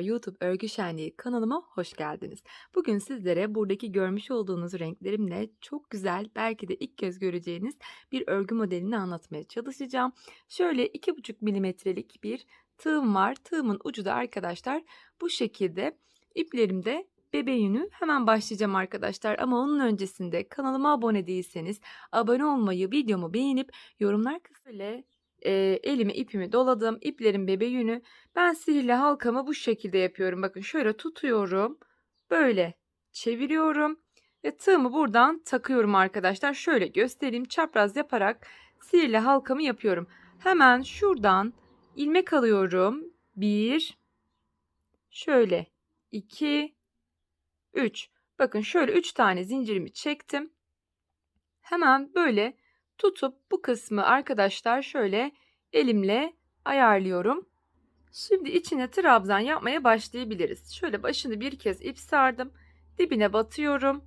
YouTube Örgü Şenliği kanalıma hoş geldiniz. Bugün sizlere buradaki görmüş olduğunuz renklerimle çok güzel, belki de ilk kez göreceğiniz bir örgü modelini anlatmaya çalışacağım. Şöyle 2,5 milimetrelik bir tığım var. Tığımın ucu da arkadaşlar bu şekilde. İplerimde bebe yünü hemen başlayacağım arkadaşlar. Ama onun öncesinde kanalıma abone değilseniz abone olmayı, videomu beğenip yorumlar kısmıyla e, elime ipimi doladım. İplerin bebe yünü. Ben sihirli halkamı bu şekilde yapıyorum. Bakın şöyle tutuyorum. Böyle çeviriyorum. Ve tığımı buradan takıyorum arkadaşlar. Şöyle göstereyim. Çapraz yaparak sihirli halkamı yapıyorum. Hemen şuradan ilmek alıyorum. Bir. Şöyle. iki, Üç. Bakın şöyle üç tane zincirimi çektim. Hemen böyle tutup bu kısmı arkadaşlar şöyle elimle ayarlıyorum. Şimdi içine trabzan yapmaya başlayabiliriz. Şöyle başını bir kez ip sardım. Dibine batıyorum.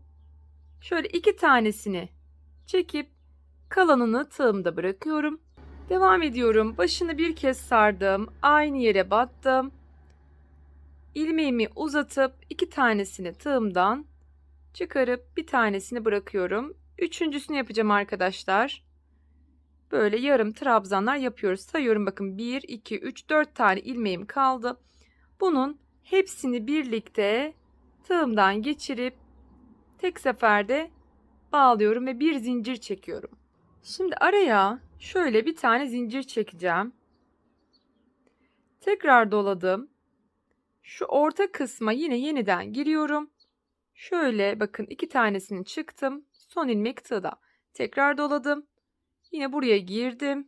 Şöyle iki tanesini çekip kalanını tığımda bırakıyorum. Devam ediyorum. Başını bir kez sardım. Aynı yere battım. İlmeğimi uzatıp iki tanesini tığımdan çıkarıp bir tanesini bırakıyorum. Üçüncüsünü yapacağım arkadaşlar. Böyle yarım trabzanlar yapıyoruz. Sayıyorum bakın 1, 2, 3, 4 tane ilmeğim kaldı. Bunun hepsini birlikte tığımdan geçirip tek seferde bağlıyorum ve bir zincir çekiyorum. Şimdi araya şöyle bir tane zincir çekeceğim. Tekrar doladım. Şu orta kısma yine yeniden giriyorum. Şöyle bakın iki tanesini çıktım. Son ilmek tığda. Tekrar doladım. Yine buraya girdim.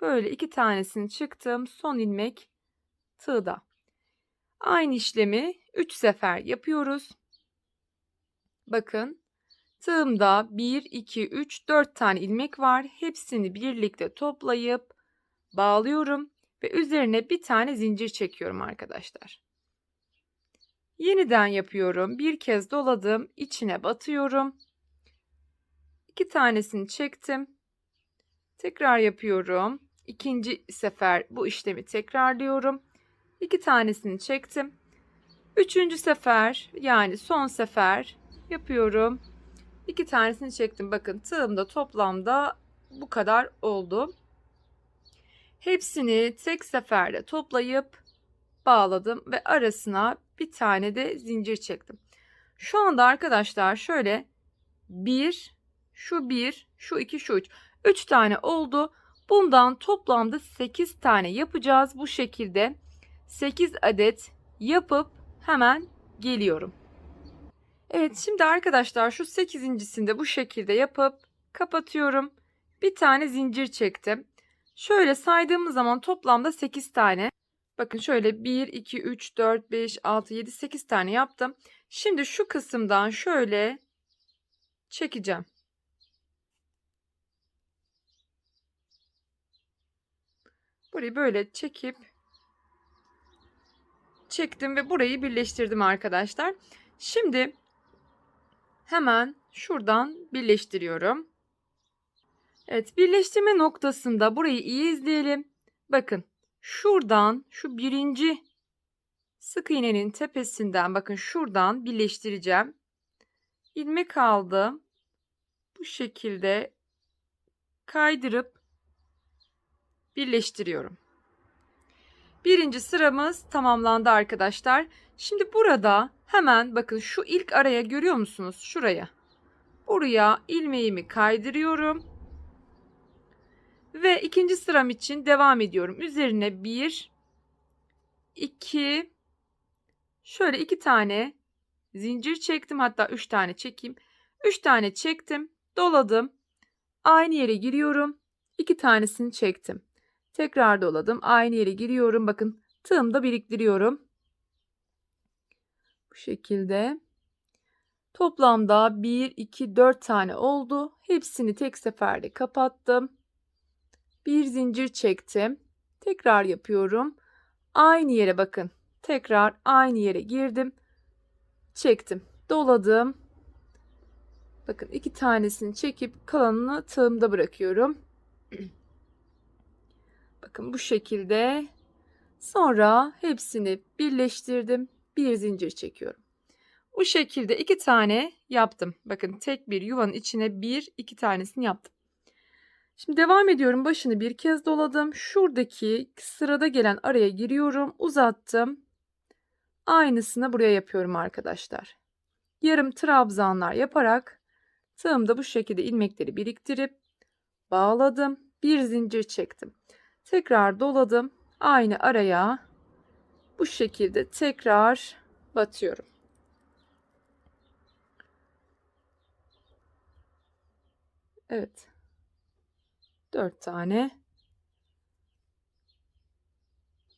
Böyle iki tanesini çıktım. Son ilmek tığda. Aynı işlemi 3 sefer yapıyoruz. Bakın tığımda 1, 2, 3, 4 tane ilmek var. Hepsini birlikte toplayıp bağlıyorum ve üzerine bir tane zincir çekiyorum arkadaşlar. Yeniden yapıyorum. Bir kez doladım. içine batıyorum. İki tanesini çektim. Tekrar yapıyorum. İkinci sefer bu işlemi tekrarlıyorum. İki tanesini çektim. Üçüncü sefer yani son sefer yapıyorum. İki tanesini çektim. Bakın tığımda toplamda bu kadar oldu. Hepsini tek seferde toplayıp bağladım ve arasına bir tane de zincir çektim. Şu anda arkadaşlar şöyle bir, şu bir, şu iki, şu üç. Üç tane oldu. Bundan toplamda 8 tane yapacağız bu şekilde. 8 adet yapıp hemen geliyorum. Evet şimdi arkadaşlar şu 8.sinde bu şekilde yapıp kapatıyorum. Bir tane zincir çektim. Şöyle saydığımız zaman toplamda 8 tane. Bakın şöyle 1, 2, 3, 4, 5, 6, 7, 8 tane yaptım. Şimdi şu kısımdan şöyle çekeceğim. Burayı böyle çekip çektim ve burayı birleştirdim arkadaşlar. Şimdi hemen şuradan birleştiriyorum. Evet birleştirme noktasında burayı iyi izleyelim. Bakın şuradan şu birinci sık iğnenin tepesinden bakın şuradan birleştireceğim. İlmek aldım. Bu şekilde kaydırıp birleştiriyorum. Birinci sıramız tamamlandı arkadaşlar. Şimdi burada hemen bakın şu ilk araya görüyor musunuz? Şuraya. Buraya ilmeğimi kaydırıyorum. Ve ikinci sıram için devam ediyorum. Üzerine bir, iki, şöyle iki tane zincir çektim. Hatta üç tane çekeyim. Üç tane çektim. Doladım. Aynı yere giriyorum. İki tanesini çektim. Tekrar doladım. Aynı yere giriyorum. Bakın tığımda biriktiriyorum. Bu şekilde. Toplamda 1, 2, 4 tane oldu. Hepsini tek seferde kapattım. Bir zincir çektim. Tekrar yapıyorum. Aynı yere bakın. Tekrar aynı yere girdim. Çektim. Doladım. Bakın iki tanesini çekip kalanını tığımda bırakıyorum. Bakın bu şekilde Sonra hepsini birleştirdim. Bir zincir çekiyorum. Bu şekilde iki tane yaptım. Bakın tek bir yuvanın içine bir iki tanesini yaptım. Şimdi devam ediyorum. Başını bir kez doladım. Şuradaki sırada gelen araya giriyorum. Uzattım. Aynısını buraya yapıyorum arkadaşlar. Yarım trabzanlar yaparak tığımda bu şekilde ilmekleri biriktirip bağladım. Bir zincir çektim. Tekrar doladım. Aynı araya bu şekilde tekrar batıyorum. Evet. 4 tane.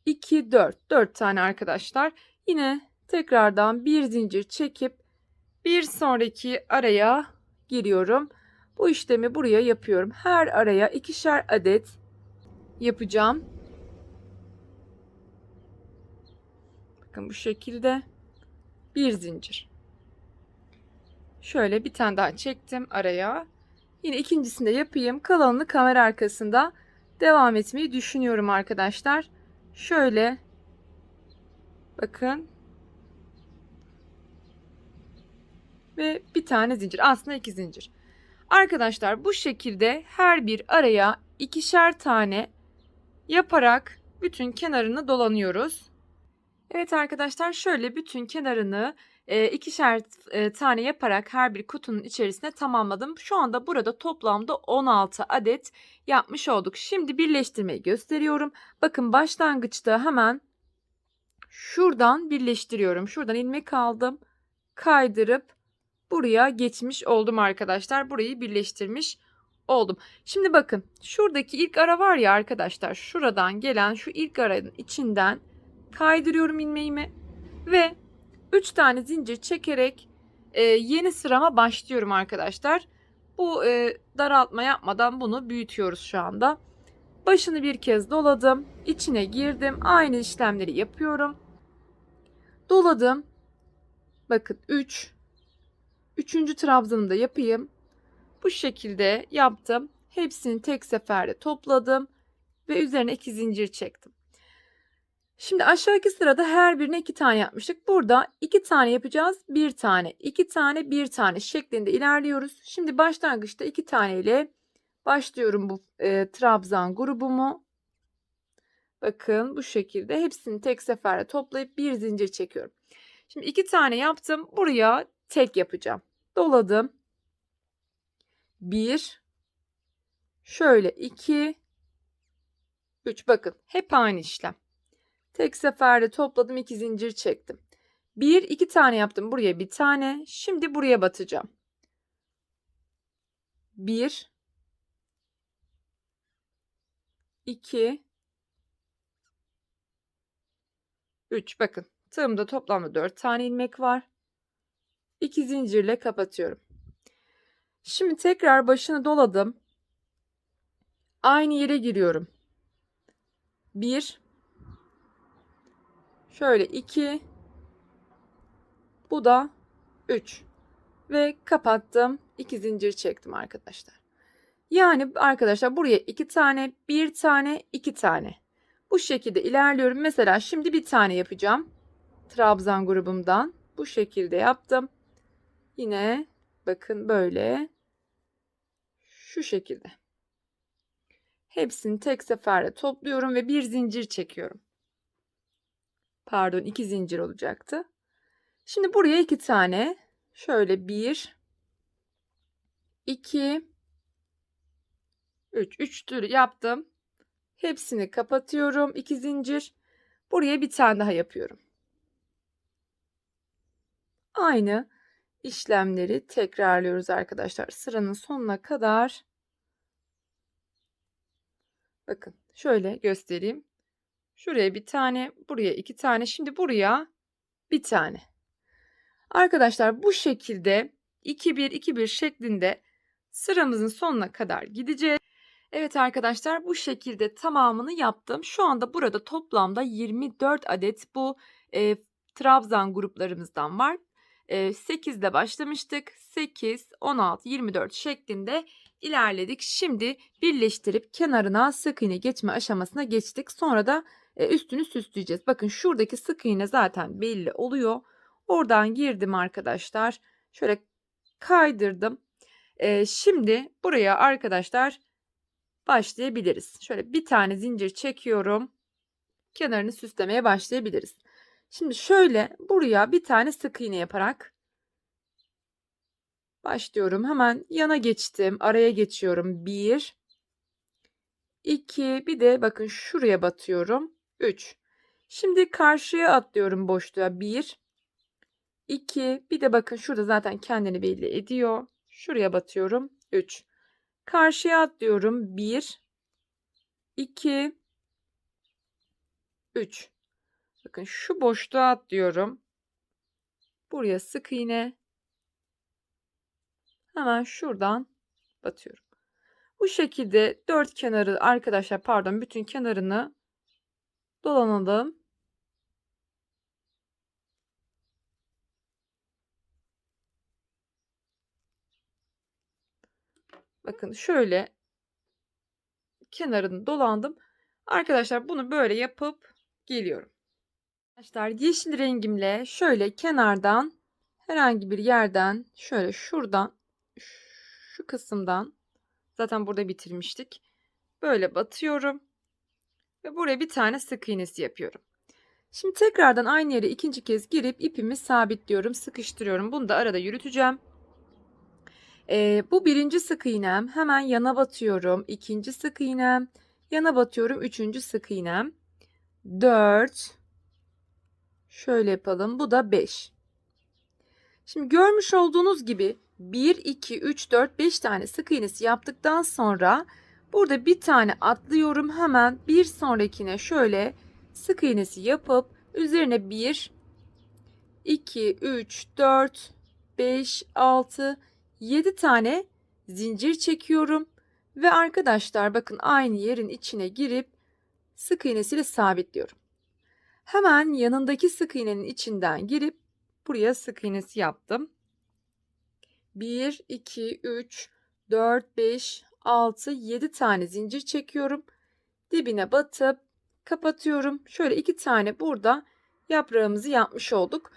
2 4. 4 tane arkadaşlar. Yine tekrardan bir zincir çekip bir sonraki araya giriyorum. Bu işlemi buraya yapıyorum. Her araya ikişer adet yapacağım. Bakın bu şekilde bir zincir. Şöyle bir tane daha çektim araya. Yine ikincisini de yapayım. Kalanını kamera arkasında devam etmeyi düşünüyorum arkadaşlar. Şöyle bakın. Ve bir tane zincir. Aslında iki zincir. Arkadaşlar bu şekilde her bir araya ikişer tane yaparak bütün kenarını dolanıyoruz. Evet arkadaşlar şöyle bütün kenarını e, ikişer e, tane yaparak her bir kutunun içerisine tamamladım. Şu anda burada toplamda 16 adet yapmış olduk. Şimdi birleştirmeyi gösteriyorum. Bakın başlangıçta hemen şuradan birleştiriyorum. Şuradan ilmek aldım. Kaydırıp buraya geçmiş oldum arkadaşlar. Burayı birleştirmiş oldum. Şimdi bakın şuradaki ilk ara var ya arkadaşlar. Şuradan gelen şu ilk aranın içinden kaydırıyorum ilmeğimi ve 3 tane zincir çekerek e, yeni sırama başlıyorum arkadaşlar. Bu e, daraltma yapmadan bunu büyütüyoruz şu anda. Başını bir kez doladım. içine girdim. Aynı işlemleri yapıyorum. Doladım. Bakın 3. Üçüncü trabzanımı da yapayım. Bu şekilde yaptım. Hepsini tek seferde topladım. Ve üzerine iki zincir çektim. Şimdi aşağıki sırada her birine iki tane yapmıştık. Burada iki tane yapacağız. Bir tane, iki tane, bir tane şeklinde ilerliyoruz. Şimdi başlangıçta iki tane ile başlıyorum bu e, trabzan grubumu. Bakın bu şekilde hepsini tek seferde toplayıp bir zincir çekiyorum. Şimdi iki tane yaptım. Buraya tek yapacağım. Doladım. Bir. Şöyle iki. Üç. Bakın hep aynı işlem. Tek seferde topladım iki zincir çektim. Bir iki tane yaptım. Buraya bir tane. Şimdi buraya batacağım. Bir. iki, Üç. Bakın tığımda toplamda dört tane ilmek var. İki zincirle kapatıyorum. Şimdi tekrar başını doladım. Aynı yere giriyorum. Bir. Şöyle 2. Bu da 3. Ve kapattım. 2 zincir çektim arkadaşlar. Yani arkadaşlar buraya 2 tane, 1 tane, 2 tane. Bu şekilde ilerliyorum. Mesela şimdi bir tane yapacağım. Trabzan grubumdan. Bu şekilde yaptım. Yine bakın böyle. Şu şekilde. Hepsini tek seferde topluyorum ve bir zincir çekiyorum. Pardon iki zincir olacaktı. Şimdi buraya iki tane şöyle bir iki üç üç tür yaptım. Hepsini kapatıyorum. iki zincir. Buraya bir tane daha yapıyorum. Aynı işlemleri tekrarlıyoruz arkadaşlar. Sıranın sonuna kadar. Bakın şöyle göstereyim. Şuraya bir tane, buraya iki tane. Şimdi buraya bir tane. Arkadaşlar bu şekilde 2-1-2-1 şeklinde sıramızın sonuna kadar gideceğiz. Evet arkadaşlar bu şekilde tamamını yaptım. Şu anda burada toplamda 24 adet bu e, trabzan gruplarımızdan var. E, 8 ile başlamıştık. 8, 16, 24 şeklinde ilerledik. Şimdi birleştirip kenarına sık iğne geçme aşamasına geçtik. Sonra da üstünü süsleyeceğiz. Bakın şuradaki sık iğne zaten belli oluyor. Oradan girdim arkadaşlar. Şöyle kaydırdım. Şimdi buraya arkadaşlar başlayabiliriz. Şöyle bir tane zincir çekiyorum. Kenarını süslemeye başlayabiliriz. Şimdi şöyle buraya bir tane sık iğne yaparak başlıyorum. Hemen yana geçtim. Araya geçiyorum. 1 2 bir de bakın şuraya batıyorum. 3. Şimdi karşıya atlıyorum boşluğa. 1 2 bir de bakın şurada zaten kendini belli ediyor. Şuraya batıyorum. 3. Karşıya atlıyorum. 1 2 3 Bakın şu boşluğa atlıyorum. Buraya sık iğne. Hemen şuradan batıyorum. Bu şekilde dört kenarı arkadaşlar pardon bütün kenarını dolanalım. Bakın şöyle kenarını dolandım. Arkadaşlar bunu böyle yapıp geliyorum. Arkadaşlar yeşil rengimle şöyle kenardan herhangi bir yerden şöyle şuradan şu kısımdan zaten burada bitirmiştik. Böyle batıyorum ve buraya bir tane sık iğnesi yapıyorum. Şimdi tekrardan aynı yere ikinci kez girip ipimi sabitliyorum, sıkıştırıyorum. Bunu da arada yürüteceğim. Ee, bu birinci sık iğnem. Hemen yana batıyorum. İkinci sık iğnem. Yana batıyorum. Üçüncü sık iğnem. 4 Şöyle yapalım. Bu da 5. Şimdi görmüş olduğunuz gibi 1, 2, 3, 4, 5 tane sık iğnesi yaptıktan sonra burada bir tane atlıyorum. Hemen bir sonrakine şöyle sık iğnesi yapıp üzerine 1, 2, 3, 4, 5, 6, 7 tane zincir çekiyorum. Ve arkadaşlar bakın aynı yerin içine girip sık iğnesiyle sabitliyorum. Hemen yanındaki sık iğnenin içinden girip buraya sık iğnesi yaptım. 1, 2, 3, 4, 5, 6, 7 tane zincir çekiyorum. Dibine batıp kapatıyorum. Şöyle iki tane burada yaprağımızı yapmış olduk.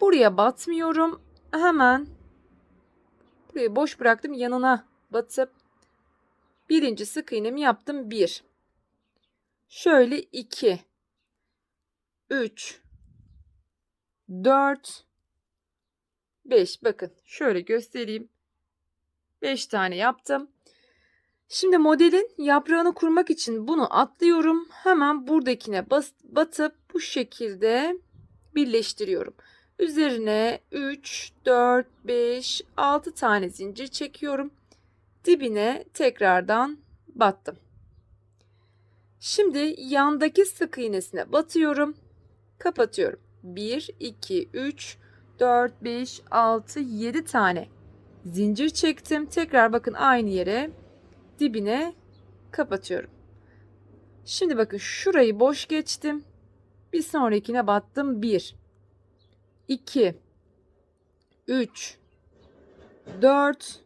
Buraya batmıyorum. Hemen burayı boş bıraktım. Yanına batıp birinci sık iğnemi yaptım. 1. Şöyle 2 3 4 5 bakın şöyle göstereyim. 5 tane yaptım. Şimdi modelin yaprağını kurmak için bunu atlıyorum. Hemen buradakine bas, batıp bu şekilde birleştiriyorum. Üzerine 3, 4, 5, 6 tane zincir çekiyorum. Dibine tekrardan battım. Şimdi yandaki sık iğnesine batıyorum kapatıyorum. 1, 2, 3, 4, 5, 6, 7 tane zincir çektim. Tekrar bakın aynı yere dibine kapatıyorum. Şimdi bakın şurayı boş geçtim. Bir sonrakine battım. 1, 2, 3, 4,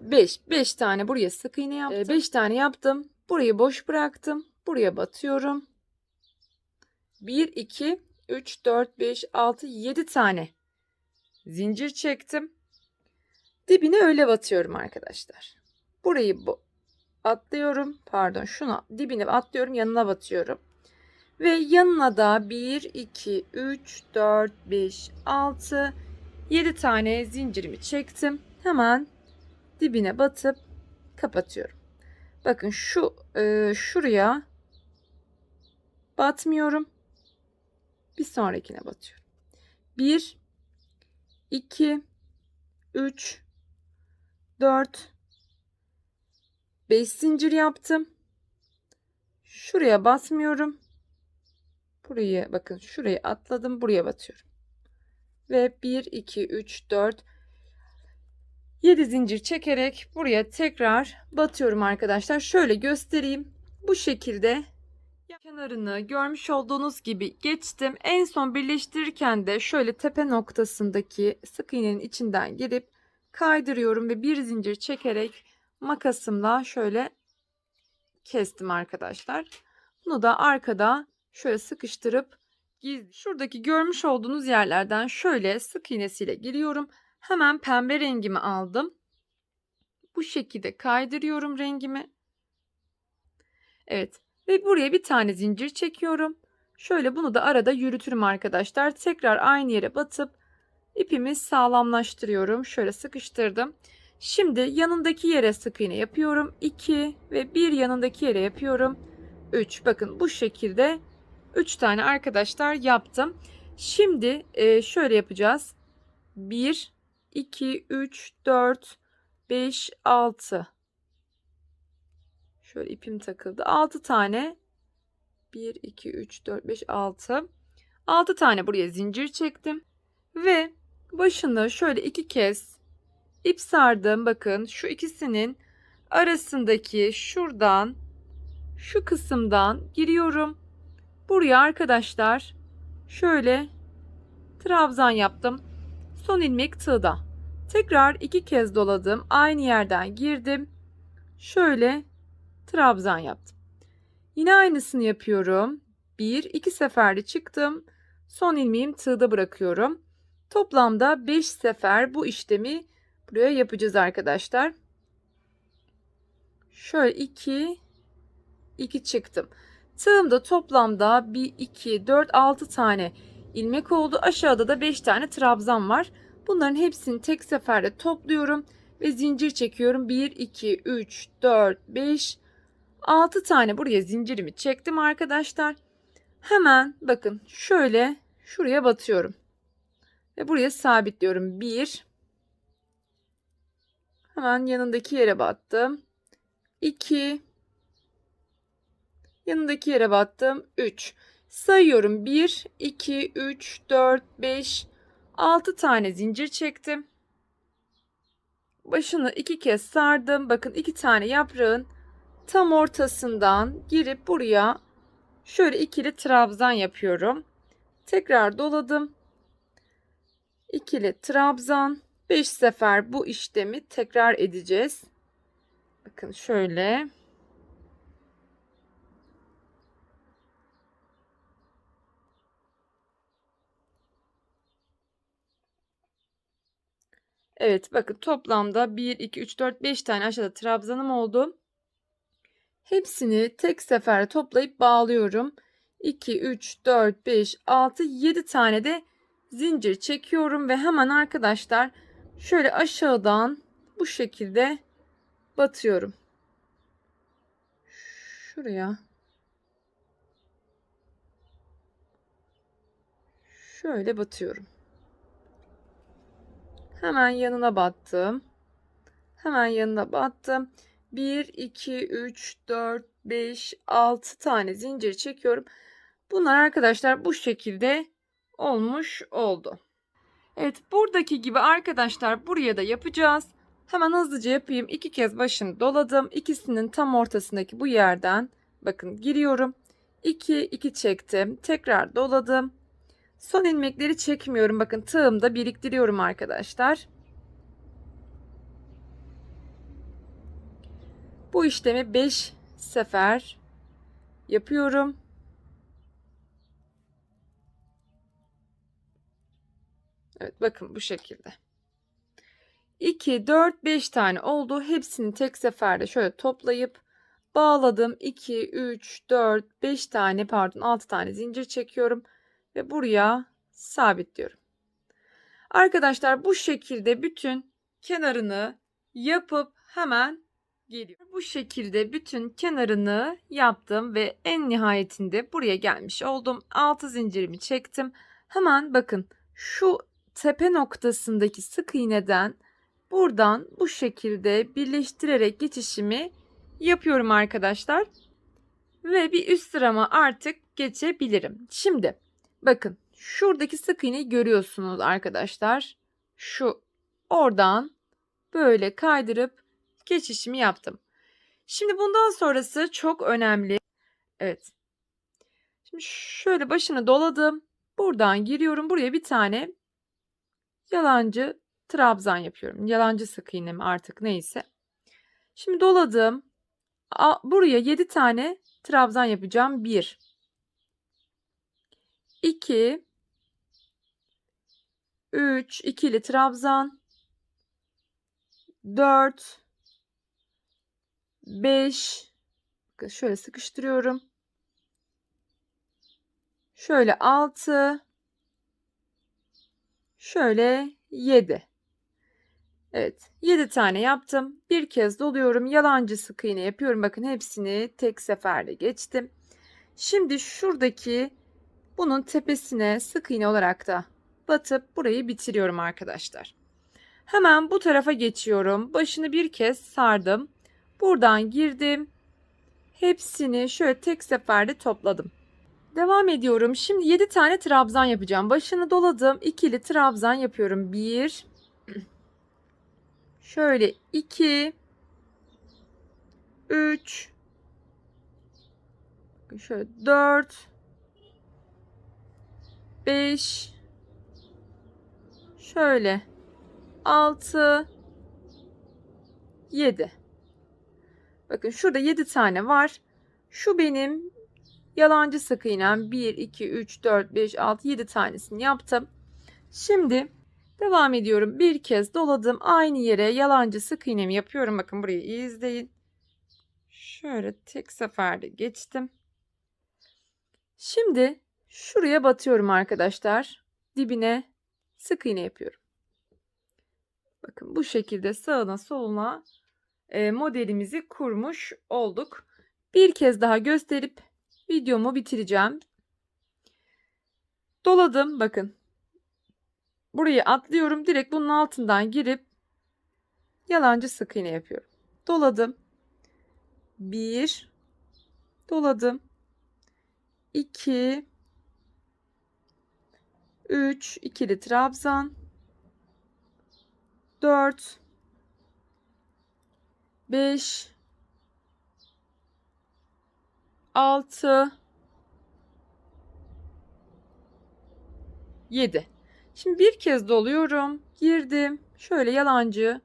5. 5 tane buraya sık iğne yaptım. 5 tane yaptım. Burayı boş bıraktım. Buraya batıyorum. 1, 2, 3, 4, 5, 6, 7 tane zincir çektim. Dibine öyle batıyorum arkadaşlar. Burayı atlıyorum. Pardon şunu dibine atlıyorum yanına batıyorum. Ve yanına da 1, 2, 3, 4, 5, 6, 7 tane zincirimi çektim. Hemen dibine batıp kapatıyorum. Bakın şu e, şuraya batmıyorum bir sonrakine batıyorum. 1 2 3 4 5 zincir yaptım. Şuraya basmıyorum. Buraya bakın şurayı atladım. Buraya batıyorum. Ve 1 2 3 4 7 zincir çekerek buraya tekrar batıyorum arkadaşlar. Şöyle göstereyim. Bu şekilde kenarını görmüş olduğunuz gibi geçtim. En son birleştirirken de şöyle tepe noktasındaki sık iğnenin içinden girip kaydırıyorum ve bir zincir çekerek makasımla şöyle kestim arkadaşlar. Bunu da arkada şöyle sıkıştırıp gizli. Şuradaki görmüş olduğunuz yerlerden şöyle sık iğnesiyle giriyorum. Hemen pembe rengimi aldım. Bu şekilde kaydırıyorum rengimi. Evet ve buraya bir tane zincir çekiyorum. Şöyle bunu da arada yürütürüm arkadaşlar. Tekrar aynı yere batıp ipimi sağlamlaştırıyorum. Şöyle sıkıştırdım. Şimdi yanındaki yere sık iğne yapıyorum. 2 ve bir yanındaki yere yapıyorum. 3. Bakın bu şekilde 3 tane arkadaşlar yaptım. Şimdi e, şöyle yapacağız. 1, 2, 3, 4, 5, 6. Şöyle ipim takıldı. 6 tane. 1, 2, 3, 4, 5, 6. 6 tane buraya zincir çektim. Ve başını şöyle iki kez ip sardım. Bakın şu ikisinin arasındaki şuradan şu kısımdan giriyorum. Buraya arkadaşlar şöyle trabzan yaptım. Son ilmek tığda. Tekrar iki kez doladım. Aynı yerden girdim. Şöyle trabzan yaptım. Yine aynısını yapıyorum. Bir, iki seferde çıktım. Son ilmeğim tığda bırakıyorum. Toplamda 5 sefer bu işlemi buraya yapacağız arkadaşlar. Şöyle 2 2 çıktım. Tığımda toplamda 1 2 4 6 tane ilmek oldu. Aşağıda da 5 tane trabzan var. Bunların hepsini tek seferde topluyorum ve zincir çekiyorum. 1 2 3 4 5 6 tane buraya zincirimi çektim arkadaşlar. Hemen bakın şöyle şuraya batıyorum. Ve buraya sabitliyorum. 1 Hemen yanındaki yere battım. 2 Yanındaki yere battım. 3 Sayıyorum. 1 2 3 4 5 6 tane zincir çektim. Başını iki kez sardım. Bakın iki tane yaprağın tam ortasından girip buraya şöyle ikili trabzan yapıyorum. Tekrar doladım. İkili trabzan 5 sefer bu işlemi tekrar edeceğiz. Bakın şöyle. Evet bakın toplamda 1 2 3 4 5 tane aşağıda trabzanım oldu. Hepsini tek seferde toplayıp bağlıyorum. 2 3 4 5 6 7 tane de zincir çekiyorum ve hemen arkadaşlar şöyle aşağıdan bu şekilde batıyorum. Şuraya. Şöyle batıyorum. Hemen yanına battım. Hemen yanına battım. 1 2 3 4 5 6 tane zincir çekiyorum. Bunlar arkadaşlar bu şekilde olmuş oldu. Evet buradaki gibi arkadaşlar buraya da yapacağız. Hemen hızlıca yapayım. İki kez başını doladım. İkisinin tam ortasındaki bu yerden bakın giriyorum. 2 2 çektim. Tekrar doladım. Son ilmekleri çekmiyorum. Bakın tığımda biriktiriyorum arkadaşlar. Bu işlemi 5 sefer yapıyorum. Evet bakın bu şekilde. 2, 4, 5 tane oldu. Hepsini tek seferde şöyle toplayıp bağladım. 2, 3, 4, 5 tane pardon 6 tane zincir çekiyorum. Ve buraya sabitliyorum. Arkadaşlar bu şekilde bütün kenarını yapıp hemen geliyorum. Bu şekilde bütün kenarını yaptım ve en nihayetinde buraya gelmiş oldum. 6 zincirimi çektim. Hemen bakın şu tepe noktasındaki sık iğneden buradan bu şekilde birleştirerek geçişimi yapıyorum arkadaşlar. Ve bir üst sırama artık geçebilirim. Şimdi bakın şuradaki sık iğneyi görüyorsunuz arkadaşlar. Şu oradan böyle kaydırıp geçişimi yaptım. Şimdi bundan sonrası çok önemli. Evet. Şimdi şöyle başını doladım. Buradan giriyorum. Buraya bir tane yalancı trabzan yapıyorum. Yalancı sık iğne mi artık neyse. Şimdi doladım. Buraya 7 tane trabzan yapacağım. 1 2 3 ikili trabzan 4 5 Bakın şöyle sıkıştırıyorum. Şöyle 6 şöyle 7 Evet 7 tane yaptım. Bir kez doluyorum. Yalancı sık iğne yapıyorum. Bakın hepsini tek seferde geçtim. Şimdi şuradaki bunun tepesine sık iğne olarak da batıp burayı bitiriyorum arkadaşlar. Hemen bu tarafa geçiyorum. Başını bir kez sardım. Buradan girdim. Hepsini şöyle tek seferde topladım. Devam ediyorum. Şimdi 7 tane trabzan yapacağım. Başını doladım. İkili trabzan yapıyorum. 1 Şöyle 2 3 Şöyle 4 5 Şöyle 6 7 Bakın şurada 7 tane var. Şu benim yalancı sık iğnem 1 2 3 4 5 6 7 tanesini yaptım. Şimdi devam ediyorum. Bir kez doladım. Aynı yere yalancı sık iğnemi yapıyorum. Bakın burayı iyi izleyin. Şöyle tek seferde geçtim. Şimdi şuraya batıyorum arkadaşlar. Dibine sık iğne yapıyorum. Bakın bu şekilde sağına soluna modelimizi kurmuş olduk. Bir kez daha gösterip videomu bitireceğim. Doladım bakın. Burayı atlıyorum. Direkt bunun altından girip yalancı sık iğne yapıyorum. Doladım. 1 doladım. 2 3 ikili trabzan 4 5 6 7 Şimdi bir kez doluyorum. Girdim. Şöyle yalancı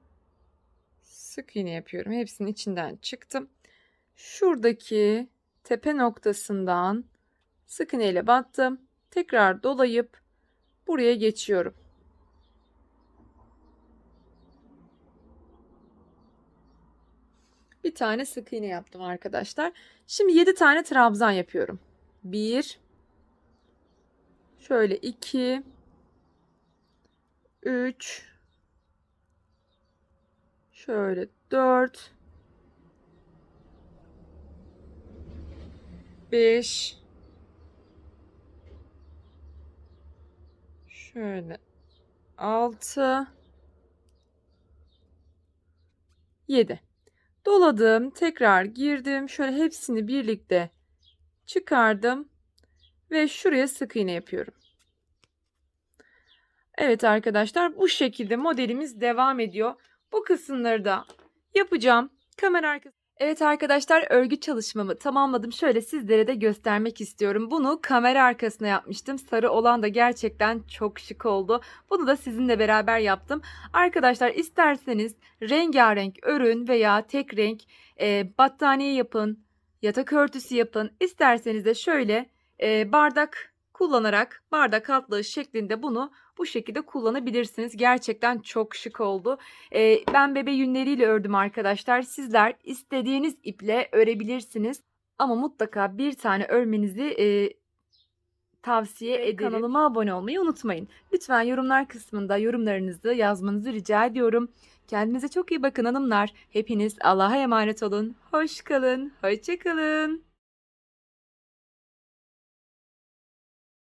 sık iğne yapıyorum. Hepsinin içinden çıktım. Şuradaki tepe noktasından sık iğne ile battım. Tekrar dolayıp buraya geçiyorum. Bir tane sık iğne yaptım arkadaşlar. Şimdi 7 tane trabzan yapıyorum. 1 Şöyle 2 3 Şöyle 4 5 Şöyle 6 7 Doladım, tekrar girdim. Şöyle hepsini birlikte çıkardım ve şuraya sık iğne yapıyorum. Evet arkadaşlar bu şekilde modelimiz devam ediyor. Bu kısımları da yapacağım. Kamera arkası. Evet arkadaşlar örgü çalışmamı tamamladım. Şöyle sizlere de göstermek istiyorum. Bunu kamera arkasına yapmıştım. Sarı olan da gerçekten çok şık oldu. Bunu da sizinle beraber yaptım. Arkadaşlar isterseniz rengarenk örün veya tek renk e, battaniye yapın, yatak örtüsü yapın. İsterseniz de şöyle e, bardak kullanarak bardak altlığı şeklinde bunu bu şekilde kullanabilirsiniz. Gerçekten çok şık oldu. Ee, ben bebe yünleriyle ördüm arkadaşlar. Sizler istediğiniz iple örebilirsiniz. Ama mutlaka bir tane örmenizi e, tavsiye ederim. Kanalıma abone olmayı unutmayın. Lütfen yorumlar kısmında yorumlarınızı yazmanızı rica ediyorum. Kendinize çok iyi bakın hanımlar. Hepiniz Allah'a emanet olun. Hoş kalın. Hoşça kalın.